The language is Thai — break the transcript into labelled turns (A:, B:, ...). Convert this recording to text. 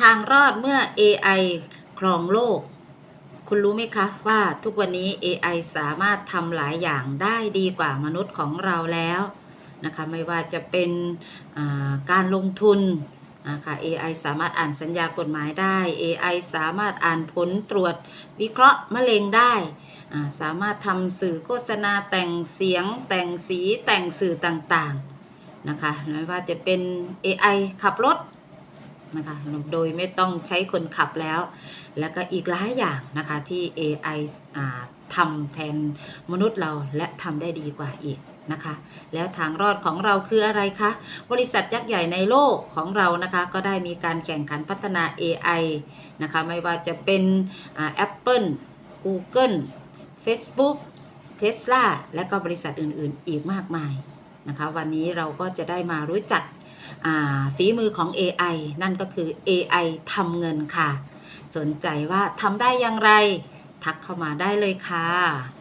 A: ทางรอดเมื่อ AI ครองโลก คุณรู้ไหมคะว่าทุกวันนี้ AI สามารถทำหลายอย่างได้ดีกว่ามนุษย์ของเราแล้วนะคะไม่ว่าจะเป็นการลงทุนนะคะ AI สามารถอ่านสัญญากฎหมายได้ AI สามารถอ่านผลตรวจวิเคราะห์มะเร็งได้ สามารถทำสื่อโฆษณาแต่งเสียง แต่งสีแต่งสื่อต่างๆนะคะไม่ว่าจะเป็น AI ขับรถ นะคะโดยไม่ต้องใช้คนขับแล้ว แล้วก็อีกหลายอย่างนะคะที่ AI อ่าทำแทนมนุษย์เราและทำได้ดีกว่าอีกนะคะ แล้วทางรอดของเราคืออะไรคะ บริษัทยักษ์ใหญ่ในโลกของเรานะคะ ก็ได้มีการแข่งขันพัฒนา AI นะคะ ไม่ว่าจะเป็นอ่า Apple Google Facebook Tesla และก็บริษัทอื่นๆ อีกมากมาย นะคะ วันนี้เราก็จะได้มารู้จักฝีมือของ AI นั่นก็คือ AI ทำเงินค่ะ สนใจว่าทำได้อย่างไร ทักเข้ามาได้เลยค่ะ